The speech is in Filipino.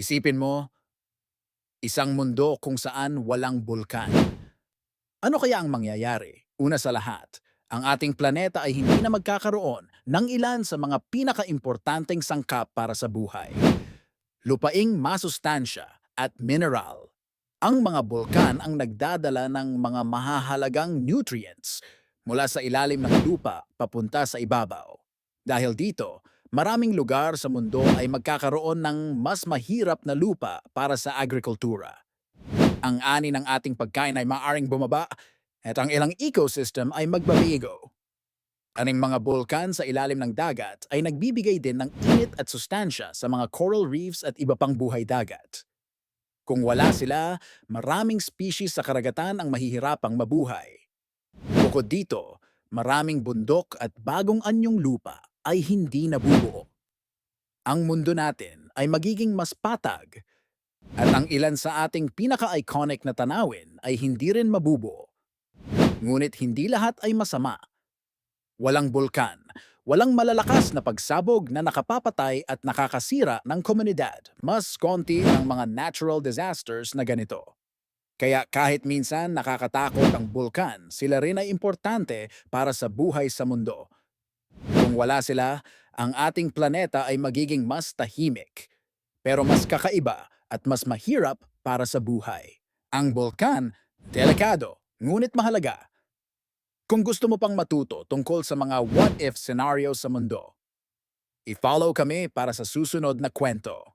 Isipin mo, isang mundo kung saan walang bulkan. Ano kaya ang mangyayari? Una sa lahat, ang ating planeta ay hindi na magkakaroon ng ilan sa mga pinakaimportanteng sangkap para sa buhay. Lupaing masustansya at mineral. Ang mga bulkan ang nagdadala ng mga mahahalagang nutrients mula sa ilalim ng lupa papunta sa ibabaw. Dahil dito, maraming lugar sa mundo ay magkakaroon ng mas mahirap na lupa para sa agrikultura. Ang ani ng ating pagkain ay maaring bumaba at ang ilang ecosystem ay magbabigo. Aning mga bulkan sa ilalim ng dagat ay nagbibigay din ng init at sustansya sa mga coral reefs at iba pang buhay dagat. Kung wala sila, maraming species sa karagatan ang mahihirapang mabuhay. Bukod dito, maraming bundok at bagong anyong lupa ay hindi nabubuo. Ang mundo natin ay magiging mas patag at ang ilan sa ating pinaka-iconic na tanawin ay hindi rin mabubuo. Ngunit hindi lahat ay masama. Walang bulkan, walang malalakas na pagsabog na nakapapatay at nakakasira ng komunidad. Mas konti ang mga natural disasters na ganito. Kaya kahit minsan nakakatakot ang bulkan, sila rin ay importante para sa buhay sa mundo. Kung wala sila, ang ating planeta ay magiging mas tahimik, pero mas kakaiba at mas mahirap para sa buhay. Ang bulkan, delikado, ngunit mahalaga. Kung gusto mo pang matuto tungkol sa mga what-if scenarios sa mundo, i-follow kami para sa susunod na kwento.